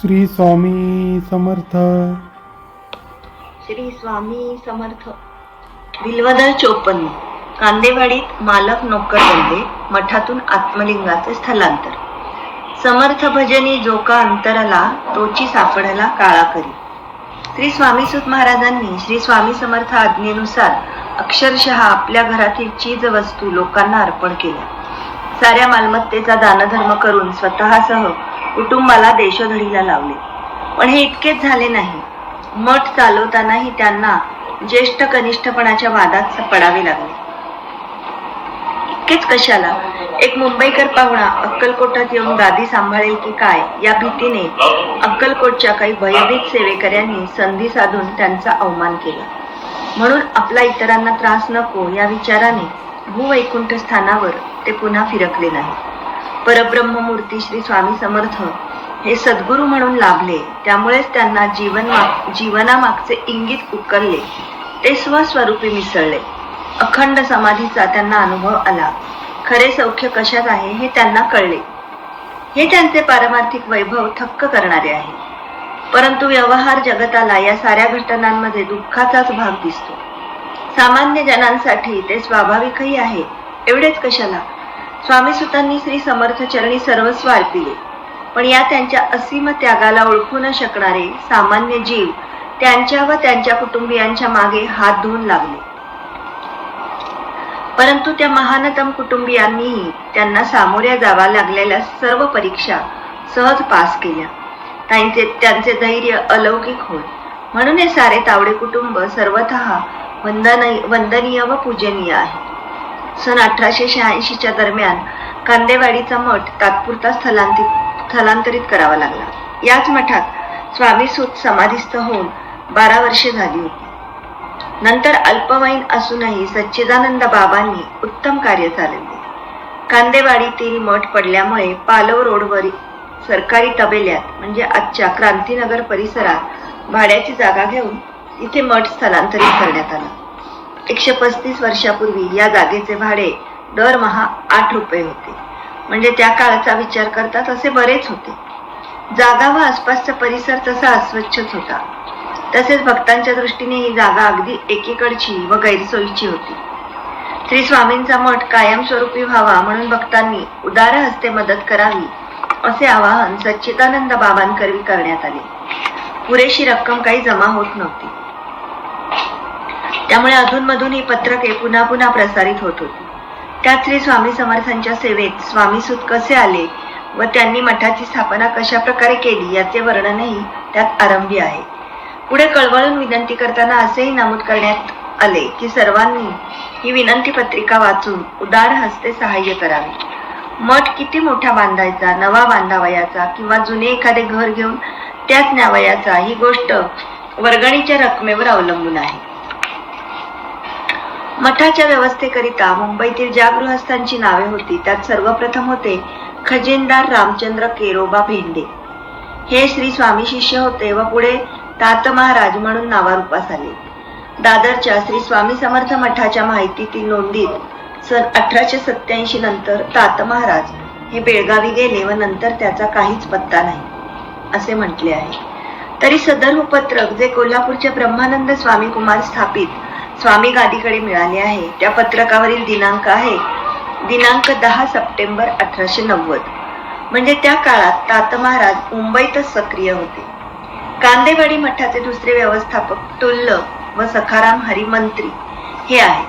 श्री स्वामी समर्थ. श्री स्वामी समर्थ. बिल्वदर चोपन्न कांदेवाडीत मालक नोकर बनले मठातून आत्मलिंगाचे स्थलांतर. समर्थ भजनी जो का अंतराला तोची सापडला काळा करी. श्री स्वामी सुत महाराजांनी श्री स्वामी समर्थ आज्ञेनुसार अक्षरशः आपल्या घरातील चीज वस्तू लोकांना अर्पण केल्या. साऱ्या मालमत्तेचा दानधर्म करून स्वतःसह कुटुंबाला देशोधडीला लावले. पण हे इतकेच झाले नाही. मठ चालवतानाही त्यांना ज्येष्ठ कनिष्ठपणाच्या वादात पडावे लागले. इतकेच कशाला? एक मुंबईकर पाहुणा अक्कलकोटात येऊन गादी सांभाळेल की काय या भीतीने अक्कलकोटच्या काही भयभीत सेवेकऱ्यांनी संधी साधून त्यांचा अवमान केला. म्हणून आपला इतरांना त्रास नको या विचाराने भूवैकुंठ स्थानावर ते पुन्हा फिरकले नाही. परब्रह्ममूर्ती श्री स्वामी समर्थ हे सद्गुरू म्हणून लाभले. त्यामुळेच त्यांना जीवन जीवनामागचे इंगित उकलले ते स्वस्वरूपी मिसळले. अखंड समाधीचा त्यांना अनुभव आला. खरे सौख्य कशात आहे हे त्यांना कळले. हे त्यांचे पारमार्थिक वैभव थक्क करणारे आहे. परंतु व्यवहार जगताला या साऱ्या घटनांमध्ये दुःखाचाच भाग दिसतो. सामान्य जनांसाठी ते स्वाभाविकही आहे. एवढेच कशाला? स्वामी सुतांनी श्री समर्थ चरणी सर्वस्व अर्पिले पण या त्यांच्या असीम त्यागाला ओळखू न शकणारे सामान्य जीव त्यांच्या व त्यांच्या कुटुंबियांच्या मागे हात धुवून लागले. परंतु त्या महानतम कुटुंबियांनीही त्यांना सामोऱ्या जावा लागलेल्या सर्व परीक्षा सहज पास केल्या. त्यांचे त्यांचे धैर्य अलौकिक होय. म्हणून हे सारे तावडे कुटुंब सर्वत वंदनीय वंदनीय व पूजनीय आहे. सन अठराशे शहाऐंशीच्या दरम्यान कांदेवाडीचा मठ तात्पुरता स्थलांतरित स्थलांतरित करावा लागला. याच मठात स्वामी सूत समाधीस्थ होऊन बारा वर्षे झाली होती. नंतर अल्पवयीन असूनही सच्चिदानंद बाबांनी उत्तम कार्य चालवले. कांदेवाडीतील मठ पडल्यामुळे पालव रोडवरील सरकारी तबेल्यात म्हणजे आजच्या क्रांतीनगर परिसरात भाड्याची जागा घेऊन इथे मठ स्थलांतरित करण्यात आला. एकशे पस्तीस वर्षापूर्वी या जागेचे भाडे दरमहा आठ रुपये होते. म्हणजे त्या काळाचा विचार करता तसे बरेच होते. जागा व आसपासचा परिसर तसा अस्वच्छच होता. तसेच भक्तांच्या दृष्टीने ही जागा अगदी एकीकडची व गैरसोयीची होती. श्री स्वामींचा मठ कायमस्वरूपी व्हावा म्हणून भक्तांनी उदार हस्ते मदत करावी असे आवाहन सच्चिदानंद बाबांकरवी करण्यात आले. पुरेशी रक्कम काही जमा होत नव्हती. त्यामुळे अधूनमधून ही पत्रके पुन्हा पुन्हा प्रसारित होत होती. त्यात श्री स्वामी समर्थांच्या सेवेत स्वामी सुत कसे आले व त्यांनी मठाची स्थापना कशा प्रकारे केली याचे वर्णनही त्यात आरंभी आहे. पुढे कळवळून विनंती करताना असेही नमूद करण्यात आले की सर्वांनी ही विनंती पत्रिका वाचून उदार हस्ते सहाय्य करावे. मठ किती मोठा बांधायचा नवा बांधावयाचा किंवा जुने एखादे घर घेऊन त्यात न्यावयाचा ही गोष्ट वर्गणीच्या रकमेवर अवलंबून आहे. मठाच्या व्यवस्थेकरिता मुंबईतील ज्या गृहस्थांची नावे होती त्यात सर्वप्रथम होते खजिनदार रामचंद्र केरोबा भेंडे. हे श्री स्वामी शिष्य होते व पुढे तात महाराज म्हणून नावारूपास आले. दादरच्या श्री स्वामी समर्थ मठाच्या माहितीतील नोंदीत सन अठराशे सत्याऐंशी नंतर तात महाराज हे बेळगावी गेले व नंतर त्याचा काहीच पत्ता नाही असे म्हटले आहे. तरी सदर उपत्रक जे कोल्हापूरचे ब्रह्मानंद स्वामी कुमार स्थापित स्वामी गादीकडे मिळाले आहे. त्या पत्रकावरील दिनांक आहे. दिनांक दहा सप्टेंबर अठराशे नव्वद. म्हणजे त्या काळात तात महाराज मुंबईतच सक्रिय होते. कांदेवाडी मठाचे दुसरे व्यवस्थापक तुल्ल व सखाराम हरिमंत्री हे आहे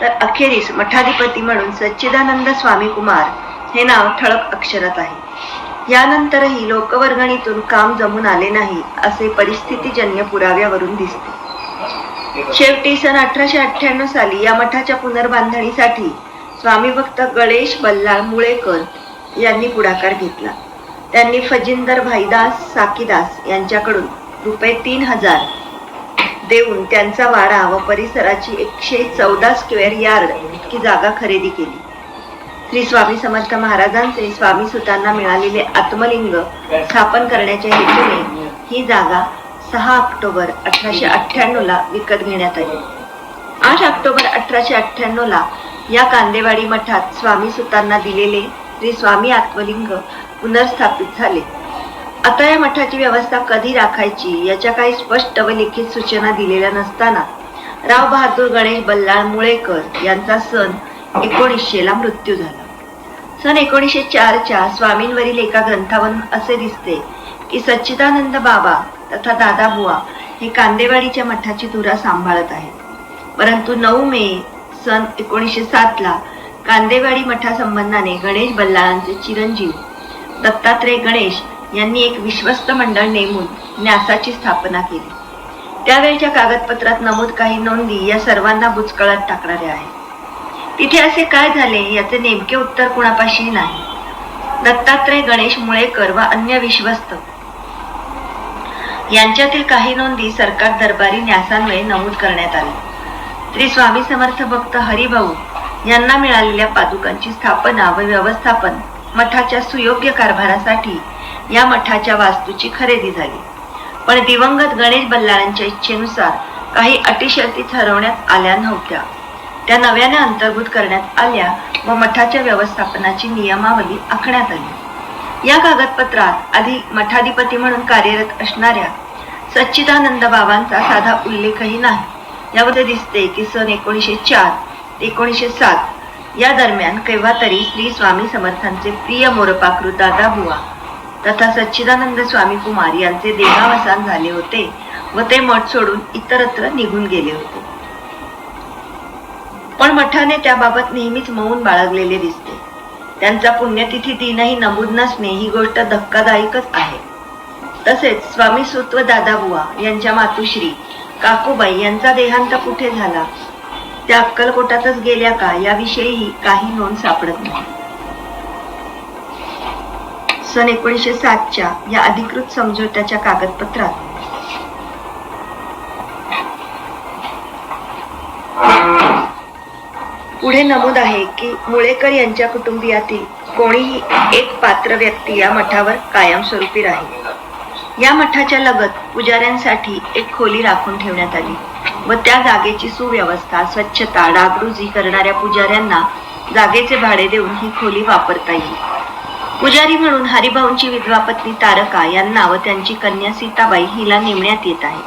तर अखेरीस मठाधिपती म्हणून सच्चिदानंद स्वामी कुमार हे नाव ठळक अक्षरात आहे. यानंतरही लोकवर्गणीतून काम जमून आले नाही असे परिस्थितीजन्य पुराव्यावरून दिसते. शेवटी सन अठराशे अठ्ठ्याण्णव साली या मठाच्या पुनर्बांधणीसाठी स्वामी भक्त गणेश बल्लाळ मुळेकर यांनी पुढाकार घेतला. त्यांनी फजिंदर भाईदास साकीदास यांच्याकडून रुपये तीन हजार देऊन त्यांचा वाडा व परिसराची एकशे चौदा स्क्वेअर यार्ड इतकी जागा खरेदी केली. श्री स्वामी समर्थ महाराजांचे स्वामी सुतांना मिळालेले आत्मलिंग स्थापन करण्याच्या हेतूने ही जागा सहा ऑक्टोबर अठराशे अठ्ठ्याण्णव ला विकत घेण्यात आले. आठ ऑक्टोबर अठराशे अठ्ठ्याण्णव ला या कांदेवाडी मठात स्वामी सुतांना दिलेले श्री स्वामी आत्मलिंग पुनर्स्थापित झाले. आता या मठाची व्यवस्था कधी राखायची याच्या काही स्पष्ट व लिखित सूचना दिलेल्या नसताना राव बहादूर गणेश बल्लाळ मुळेकर यांचा सन एकोणीसशे ला मृत्यू झाला. सन एकोणीसशे चारच्या स्वामींवरील एका ग्रंथावरून असे दिसते की सच्चिदानंद बाबा तथा दादा बुवा हे कांदेवाडीच्या मठाची धुरा सांभाळत आहेत. परंतु नऊ मे सन एकोणीसशे सातला कांदेवाडी मठासंबंधाने गणेश बल्लाळांचे चिरंजीव दत्तात्रय गणेश यांनी एक विश्वस्त मंडळ नेमून न्यासाची स्थापना केली. त्यावेळच्या कागदपत्रात नमूद काही नोंदी या सर्वांना बुचकळात टाकणाऱ्या आहेत. तिथे असे काय झाले याचे नेमके उत्तर कुणापाशी नाही. दत्तात्रय गणेश मुळेकर व अन्य विश्वस्त यांच्यातील काही नोंदी सरकार दरबारी न्यासान्वये नमूद करण्यात आली. श्री स्वामी समर्थ भक्त हरिभाऊ यांना मिळालेल्या पादुकांची स्थापना व व्यवस्थापन मठाच्या सुयोग्य कारभारासाठी या मठाच्या वास्तूची खरेदी झाली. पण दिवंगत गणेश बल्लाळांच्या इच्छेनुसार काही अटीशर्ती ठरवण्यात आल्या नव्हत्या. त्या नव्याने अंतर्भूत करण्यात आल्या व मठाच्या व्यवस्थापनाची नियमावली आखण्यात आली. या कागदपत्रात आधी मठाधिपती म्हणून कार्यरत असणाऱ्या सच्चिदानंद बाबांचा साधा उल्लेखही नाही. यामध्ये दिसते की सन एकोणीसशे चार ते एकोणीसशे सात या दरम्यान केव्हा तरी श्री स्वामी समर्थांचे प्रिय मोरपाकृत दादा बुवा तथा सच्चिदानंद स्वामी कुमार यांचे देहावसान झाले होते व ते मठ सोडून इतरत्र निघून गेले होते. पण मठाने त्याबाबत नेहमीच मौन बाळगलेले दिसते. त्यांचा पुण्यतिथी दिनही नमूद नसणे ही गोष्ट धक्कादायकच आहे. तसेच स्वामी सुत्व दादाबुवा यांच्या मातुश्री काकूबाई यांचा देहांत कुठे झाला? त्या अक्कलकोटातच गेल्या का? याविषयीही काही नोंद सापडत नाही. सन एकोणीसशे सातच्या या अधिकृत समझोत्याच्या कागदपत्रात पुढे नमूद आहे की मुळेकर यांच्या कुटुंबियातील कोणीही एक पात्र व्यक्ती या मठावर कायमस्वरूपी राहील. या मठाच्या लगत पुजाऱ्यांसाठी एक खोली राखून ठेवण्यात आली व त्या जागेची सुव्यवस्था स्वच्छता डागडुजी करणाऱ्या पुजाऱ्यांना जागेचे भाडे देऊन ही खोली वापरता येईल. पुजारी म्हणून हरिभाऊंची विधवा पत्नी तारका यांना व त्यांची कन्या सीताबाई हिला नेमण्यात येत आहे.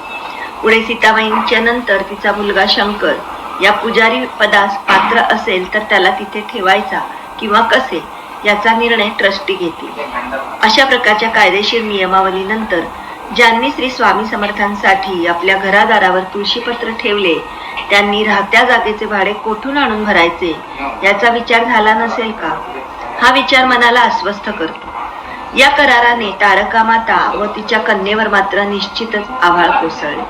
पुढे सीताबाईंच्या नंतर तिचा मुलगा शंकर या पुजारी पदास पात्र असेल तर त्याला तिथे ठेवायचा किंवा कसे याचा निर्णय ट्रस्टी घेतील. अशा प्रकारच्या कायदेशीर नियमावलीनंतर ज्यांनी श्री स्वामी समर्थांसाठी आपल्या घरादारावर तुळशीपत्र ठेवले त्यांनी राहत्या जागेचे भाडे कोठून आणून भरायचे याचा विचार झाला नसेल का? हा विचार मनाला अस्वस्थ करतो. या कराराने तारका माता व तिच्या कन्येवर मात्र निश्चितच आभाळ कोसळले.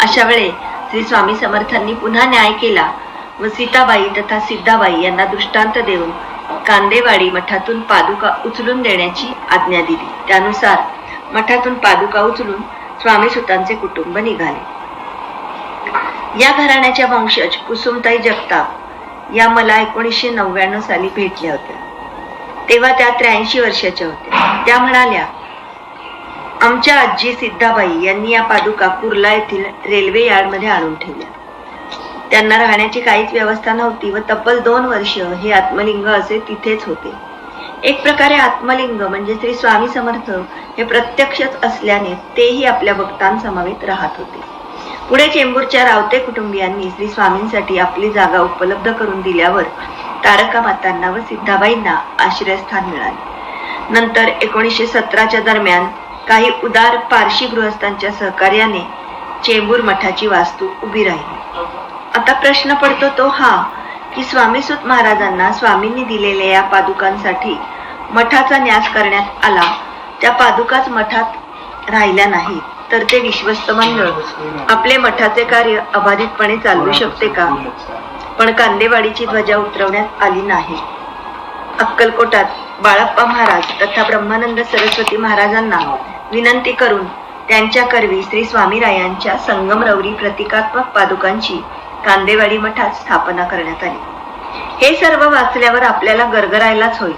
अशा वेळे श्री स्वामी समर्थांनी पुन्हा न्याय केला व सीताबाई तथा सिद्धाबाई यांना दृष्टांत देऊन कांदेवाडी मठातून पादुका उचलून देण्याची आज्ञा दिली. त्यानुसार मठातून पादुका उचलून स्वामी सुतांचे कुटुंब निघाले. या घराण्याच्या वंशज कुसुमताई जगताप या मला एकोणीसशे नव्याण्णव साली भेटल्या होत्या. तेव्हा त्या त्र्याऐंशी वर्षाच्या होत्या. त्या म्हणाल्या आमच्या आजी सिद्धाबाई यांनी या पादुका कुर्ला येथील रेल्वे यार्डमध्ये आणून ठेवल्या. त्यांना राहण्याची काहीच व्यवस्था नव्हती व तब्बल दोन वर्ष हे आत्मलिंग असे तिथेच होते. एक प्रकारे आत्मलिंग म्हणजे श्री स्वामी समर्थ हे प्रत्यक्षच असल्याने तेही आपल्या भक्तांसमवेत राहत होते. पुढे चेंबूरच्या रावते कुटुंबियांनी श्री स्वामींसाठी आपली जागा उपलब्ध करून दिल्यावर तारका मातांना व सिद्धाबाईंना आश्रयस्थान मिळाले. नंतर एकोणीसशे सतराच्या दरम्यान काही उदार पारशी गृहस्थांच्या सहकार्याने चेंबूर मठाची वास्तू उभी राहिली. आता प्रश्न पडतो तो हा की स्वामीसुत महाराजांना स्वामींनी दिलेल्या या पादुकांसाठी मठाचा न्यास करण्यात आला त्या पादुकाच मठात राहिल्या नाही तर ते विश्वस्त मंडळ आपले मठाचे कार्य अबाधितपणे चालवू शकते का? पण कांदेवाडीची ध्वजा उतरवण्यात आली नाही. अक्कलकोटात बाळप्पा महाराज तथा ब्रह्मानंद सरस्वती महाराजांना विनंती करून त्यांच्या करवी श्री स्वामीरायांच्या संगमरवरी प्रतिकात्मक पादुकांची कांदेवाडी मठात स्थापना करण्यात आली. हे सर्व वाचल्यावर आपल्याला गरगरायलाच होईल.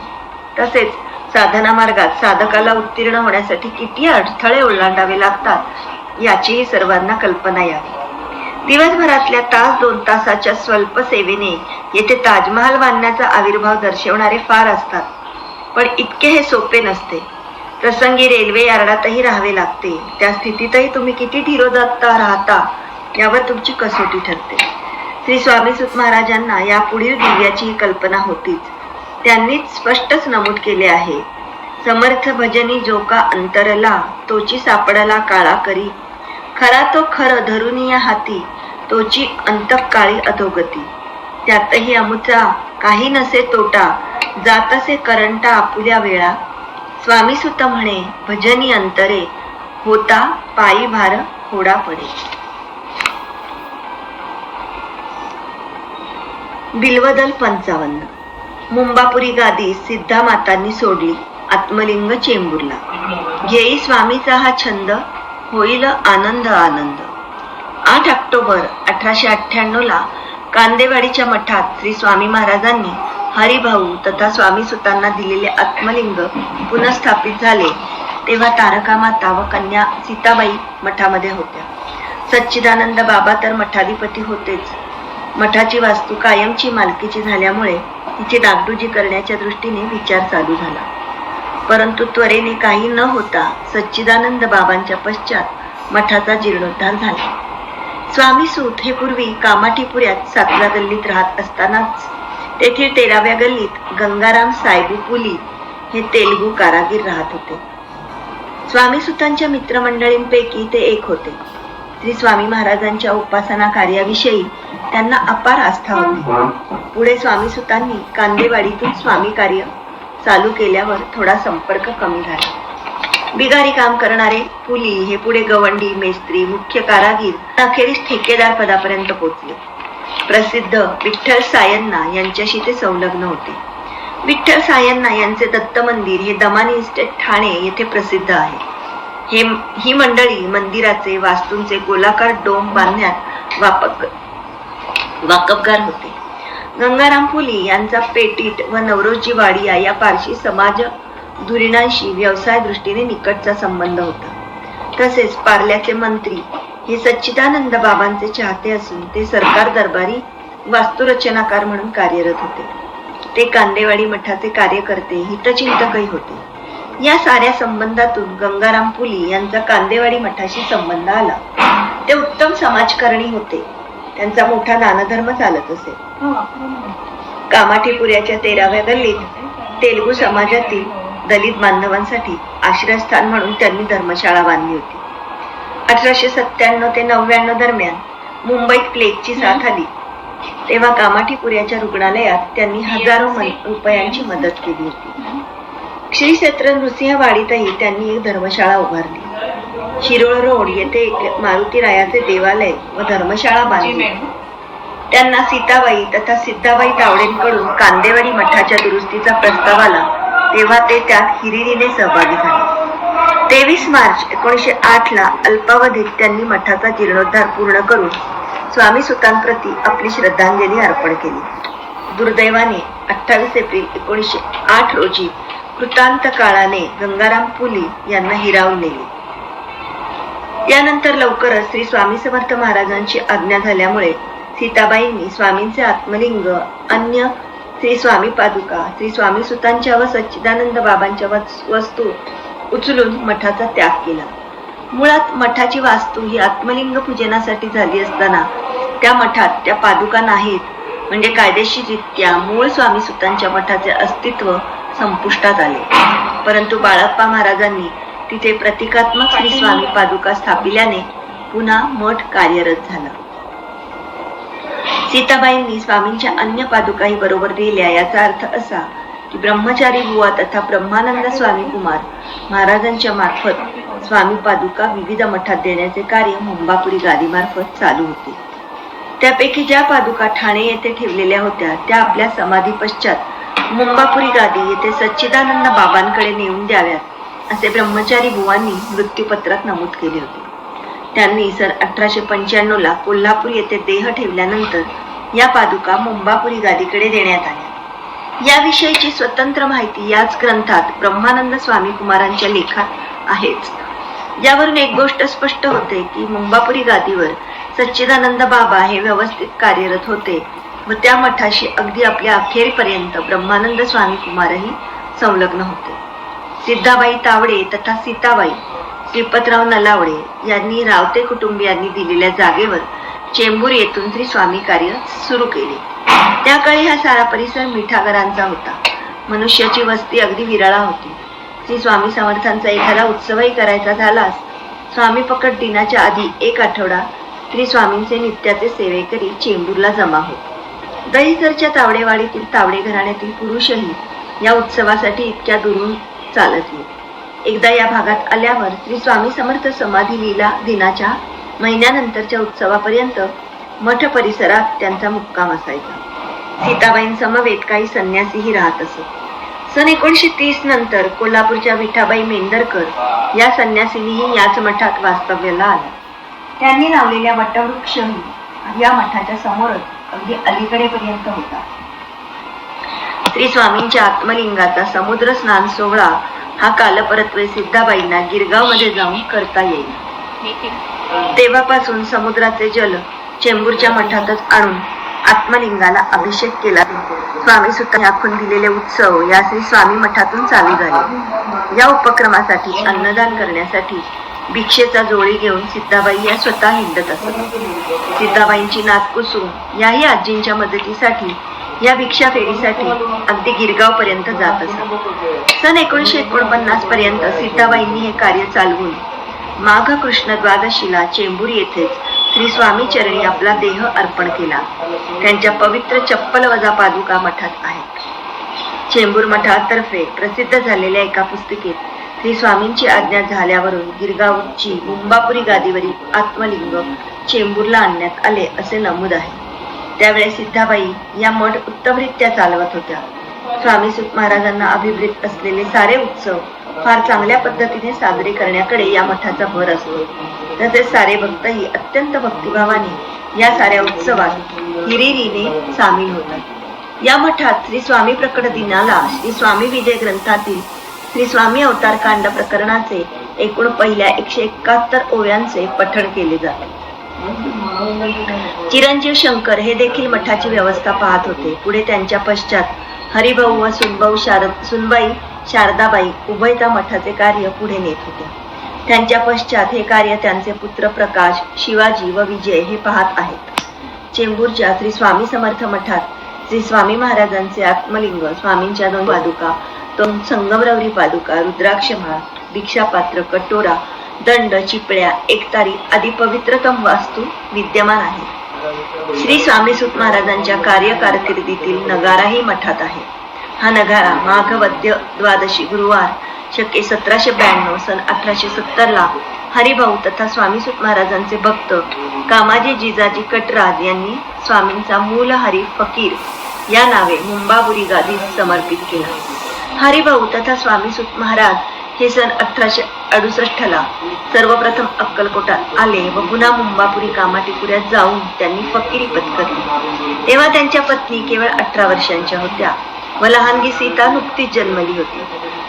तसेच साधना मार्गात साधकाला उत्तीर्ण होण्यासाठी किती अडथळे ओलांडावे लागतात याचीही सर्वांना कल्पना यावी. दिवसभरातल्या तास दोन तासाच्या स्वल्प सेवेने येथे ताजमहाल बांधण्याचा आविर्भाव दर्शवणारे फार असतात. पण इतके हे सोपे नसते. प्रसंगी रेल्वे यार्डातही राहावे लागते. त्या स्थितीतही तुम्ही किती धीरोदत्ता राहता यावर तुमची कसोटी ठरते. श्री स्वामी सुत महाराजांना या पुढील दिव्याची ही कल्पना होतीच. त्यांनीच स्पष्टच नमूद केले आहे. समर्थ भजनी जो का अंतरला तोची सापडला काळा करी. खरा तो खर धरुनिया हाती तोची अंतकाळी अधोगती. त्यातही अमुचा काही नसे तोटा जातसे करंटा आपुल्या वेळा. स्वामी सुत म्हणे भजनी अंतरे होता पायी भार होडा पडे. बिल्वदल पंचावन्न. मुंबापुरी गादी सिद्धा मातांनी सोडली आत्मलिंग चेंबूरला. घेई स्वामीचा हा छंद होईल आनंद आनंद. आठ ऑक्टोबर अठराशे अठ्ठ्याण्णव ला कांदेवाडीच्या मठात श्री स्वामी महाराजांनी हरिभाऊ तथा स्वामी सुतांना दिलेले आत्मलिंग पुनर्स्थापित झाले तेव्हा तारका माता व कन्या सीताबाई मठामध्ये होत्या. सच्चिदानंद बाबा तर मठाधिपती होतेच. मठाची वास्तू कायमची मालकीची झाल्यामुळे तिची डागडुजी करण्याच्या दृष्टीने विचार चालू झाला. परंतु त्वरेने काही न होता सच्चिदानंद बाबांच्या पश्चात मठाचा जीर्णोद्धार झाला. स्वामी सूत हे पूर्वी कामाठीपुऱ्यात सातव्या गल्लीत राहत असतानाच तेथील तेराव्या गल्लीत गंगाराम सायबू पुली हे तेलगू कारागीर राहत होते. स्वामी सुतांच्या मित्रमंडळींपैकी ते एक होते. श्री स्वामी महाराजांच्या उपासना कार्याविषयी त्यांना अपार आस्था होती. पुढे स्वामी सुतांनी कांदेवाडीतून स्वामी कार्य चालू केल्यावर थोडा संपर्क कमी झाला. बिगारी काम करणारे पुली हे पुढे गवंडी मेस्त्री मुख्य कारागीर अखेरीस ठेकेदार पदापर्यंत पोहोचले प्रसिद्ध विठ्ठल सायन्ना यांच्याशी ते संलग्न होते. विठ्ठल सायन्ना यांचे दत्त मंदिर हे दमानी इस्टेट ठाणे येथे प्रसिद्ध आहे. हे ही मंडळी मंदिराचे वास्तूंचे गोलाकार डोम बांधण्यात वापक वाकबगार होते. गंगाराम फुली यांचा पेटीट व नवरोजी वाडिया या पारशी समाज धुरीणांशी व्यवसाय दृष्टीने निकटचा संबंध होता. तसेच पार्ल्याचे मंत्री हे सच्चिदानंद बाबांचे चाहते असून ते सरकार दरबारी वास्तुरचनाकार म्हणून कार्यरत होते. ते कांदेवाडी मठाचे कार्यकर्ते हितचिंतकही होते. या साऱ्या संबंधातून गंगाराम पुली यांचा कांदेवाडी मठाशी संबंध आला. ते उत्तम समाजकारणी होते. त्यांचा मोठा दानधर्म चालत असे. कामाठीपुऱ्याच्या तेराव्या गल्लीत तेलगू समाजातील दलित बांधवांसाठी आश्रयस्थान म्हणून त्यांनी धर्मशाळा बांधली होती. अठराशे सत्त्याण्णव ते नव्याण्णव दरम्यान मुंबईत प्लेगची साथ आली. तेव्हा कामाठीपुऱ्याच्या रुग्णालयात त्यांनी हजारो रुपयांची मदत केली होती. श्री क्षेत्र नृसिंहवाडीतही त्यांनी एक धर्मशाळा उभारली. शिरोळ रोड येथे एक मारुती रायाचे देवालय व धर्मशाळा बांधली. त्यांना सीताबाई तथा सिद्धाबाई तावडेंकडून कांदेवाडी मठाच्या दुरुस्तीचा प्रस्ताव आला. तेव्हा ते त्यात हिरिरीने सहभागी झाले. तेवीस मार्च एकोणीसशे आठ ला अल्पावधीत त्यांनी मठाचा जीर्णोद्धार पूर्ण करून स्वामी सुतांप्रती आपली श्रद्धांजली अर्पण केली. दुर्दैवाने अठ्ठावीस एप्रिल एकोणीसशे आठ रोजी कृतांत काळाने गंगाराम पुली यांना हिरावून नेले. यानंतर लवकरच श्री स्वामी समर्थ महाराजांची आज्ञा झाल्यामुळे सीताबाईंनी स्वामींचे आत्मलिंग अन्य श्री स्वामी पादुका श्री स्वामी सुतांच्या व सच्चिदानंद बाबांच्या वस्तू उचलून मठाचा त्याग केला. मुळात मठाची वास्तू ही आत्मलिंग पूजनासाठी झाली असताना त्या मठात त्या पादुका नाहीत. म्हणजे कायदेशीररित्या मूळ स्वामी सुतांच्या मठाचे अस्तित्व संपुष्टात आले. परंतु बाळप्पा महाराजांनी तिथे प्रतिकात्मक श्री स्वामी पादुका स्थापिल्याने पुन्हा मठ कार्यरत झाला. सीताबाईंनी स्वामींच्या अन्य पादुकाही बरोबर दिल्या याचा अर्थ असा की ब्रह्मचारी बुवा तथा ब्रह्मानंद स्वामी कुमार महाराजांच्या मार्फत स्वामी पादुका विविध मठात देण्याचे कार्य मुंबापुरी गादीमार्फत चालू होते. त्यापैकी ज्या पादुका ठाणे येथे ठेवलेल्या होत्या त्या आपल्या समाधी पश्चात मुंबापुरी गादी येथे सच्चिदानंद बाबांकडे नेऊन द्याव्यात असे ब्रह्मचारी बुवांनी मृत्यूपत्रात नमूद केले होते. त्यांनी सन अठराशे पंच्याण्णव ला कोल्हापूर येथे देह ठेवल्यानंतर या पादुका मुंबापुरी गादीकडे देण्यात आल्या. याविषयीची स्वतंत्र माहिती याच ग्रंथात ब्रह्मानंद स्वामी कुमारांच्या लेखात आहेच. यावरून एक गोष्ट स्पष्ट होते की मुंबापुरी गादीवर सच्चिदानंद बाबा हे व्यवस्थित कार्यरत होते व त्या मठाशी अगदी आपल्या अखेरपर्यंत ब्रह्मानंद स्वामी कुमारही संलग्न होते. सिद्धाबाई तावडे तथा सीताबाई श्रीपतराव नलावडे यांनी रावते कुटुंबियांनी दिलेल्या जागेवर चेंबूर येथून श्री स्वामी कार्य सुरू केले. त्या काळी हा सारा परिसर मिठागरांचा होता. मनुष्याची वस्ती अगदी विरळा होती. श्री स्वामी समर्थांचा एखादा उत्सवही करायचा झालास स्वामी पकड दिनाच्या आधी एक आठवडा श्री स्वामींचे नित्याचे सेवेकरी चेंबूरला जमा होत दहीसरच्या तावडेवाडीतील तावडे घराण्यातील पुरुषही या उत्सवासाठी इतक्या दुरून चालत येत एकदा या भागात आल्यावर श्री स्वामी समर्थ समाधी लीला दिनाच्या महिन्यानंतरच्या उत्सवापर्यंत मठ परिसरात त्यांचा मुक्काम असायचा. सीताबाईंसमवेत काही संन्यासीही राहत असत सन एकोणीशे तीस नंतर कोल्हापूरच्या विठाबाई मेंदरकर या संन्यासिनीही याच मठात वास्तव्याला आल्या त्यांनी लावलेल्या वटवृक्षही या मठाच्या समोरच अगदी अलीकडेपर्यंत होता. श्री स्वामींच्या आत्मलिंगाचा समुद्र स्नान सोहळा हा कालपरत्वे सिद्धाबाईंना गिरगावमध्ये जाऊन करता येईल. तेव्हापासून समुद्राचे जल चेंबूरच्या मठातच आणून आत्मलिंगाला अभिषेक केला. स्वामी सुद्धा आखून दिलेले उत्सव या श्री स्वामी मठातून चालू झाले. या उपक्रमासाठी अन्नदान करण्यासाठी भिक्षेचा जोळी घेऊन सिद्धाबाई या स्वतः हिंडत असत. सिद्धाबाईंची नात कुसुम याही आजींच्या मदतीसाठी या भिक्षा फेरीसाठी अगदी गिरगाव पर्यंत जात असत. सन एकोणीशे एकोणपन्नास पर्यंत सीताबाईंनी हे कार्य चालवून माघ कृष्ण द्वादशीला चेंबूर येथेच श्री स्वामी चरणी आपला देह अर्पण केला. त्यांच्या पवित्र चप्पल वजा पादुका मठात आहेत. चेंबूर मठातर्फे प्रसिद्ध झालेल्या एका पुस्तिकेत श्री स्वामींची आज्ञा झाल्यावरून गिरगावची मुंबापुरी गादीवरील आत्मलिंग चेंबूरला आणण्यात आले असे नमूद आहे. त्यावेळेस सिद्धाबाई या मठ उत्तमरित्या चालवत होत्या. स्वामी सुत महाराजांना अभिप्रेत असलेले सारे उत्सव फार चांगल्या पद्धतीने साजरे करण्याकडे या मठाचा भर असतो. तसेच सारे भक्तही अत्यंत भक्तिभावाने या साऱ्या उत्सवात हिरिरीने सामील होतात. या मठात श्री स्वामी प्रकट दिनाला श्री स्वामी विजय ग्रंथातील श्री स्वामी अवतार कांड प्रकरणाचे एकूण पहिल्या एकशे एकाहत्तर ओव्यांचे पठण केले जाते. चिरंजीव शंकर हे देखील मठाची व्यवस्था पाहत होते. पुढे त्यांच्या पश्चात हरिभाऊ व सुनभाऊ शारद सुनबाई शारदाबाई उभयता मठाचे कार्य पुढे नेत होते. त्यांच्या पश्चात हे कार्य त्यांचे पुत्र प्रकाश शिवाजी व विजय हे पाहत आहेत. चेंबूरच्या श्री स्वामी समर्थ मठात श्री स्वामी महाराजांचे आत्मलिंग स्वामींच्या दोन पादुका दोन संगमरवरी पादुका रुद्राक्ष माळ दीक्षापात्र कटोरा दंड चिपळ्या एकतारी आदी पवित्रतम वास्तू विद्यमान आहेत. श्री स्वामी सुत महाराजांच्या कार्यकारकिर्दीतील नगाराही मठात आहे हा नगारा माघ वद्य द्वादशी गुरुवार शके सतराशे ब्याण्णव सन अठराशे सत्तरला हरिभाऊ तथा स्वामी सुत महाराजांचे भक्त कामाजी जिजाजी कटराज यांनी स्वामींचा मूल हरी फकीर या नावे मुंबाबुरी गादीस समर्पित केला. हरिभाऊ तथा स्वामी सुत महाराज हे सन अठराशे अडुसष्टला सर्वप्रथम अक्कलकोटात आले व पुन्हा मुंबापुरी कामाटीपुऱ्यात जाऊन त्यांनी फकीरी पत्करली तेव्हा त्यांच्या पत्नी केवळ अठरा वर्षांच्या होत्या. व लहानगी सीता नुकतीच जन्मली होती.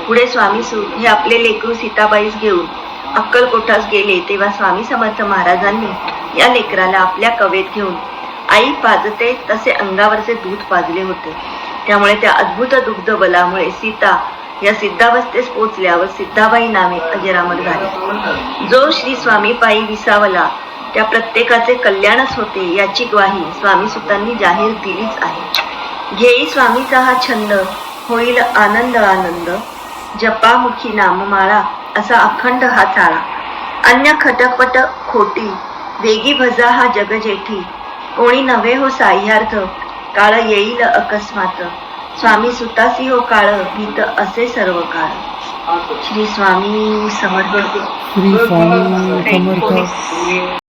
पुढे स्वामी सु हे आपले लेकरू सीताबाईस घेऊन अक्कलकोटास गेले तेव्हा स्वामी समर्थ महाराजांनी या लेकराला आपल्या कवेत घेऊन आई पाजते तसे अंगावरचे दूध पाजले होते. त्यामुळे त्या अद्भुत दुग्ध बलामुळे सीता या सिद्धावस्थेस पोचल्या व सिद्धाबाई नावे अजरामर झाले. जो श्री स्वामी पायी विसावला त्या प्रत्येकाचे कल्याणच होते याची ग्वाही स्वामी सुतांनी जाहीर दिलीच आहे. घेई स्वामीचा हा छंद होईल आनंद आनंद. जपामुखी नाममाळा असा अखंड हा चाळा. अन्य खटपट खोटी वेगी भजा हा जगजेठी. कोणी नव्हे हो साह्यार्थ काळ येईल अकस्मात. स्वामी सुतासी हो काळ भीत असे सर्व काळ श्री स्वामी समर्थ श्री स्वामी समर्थ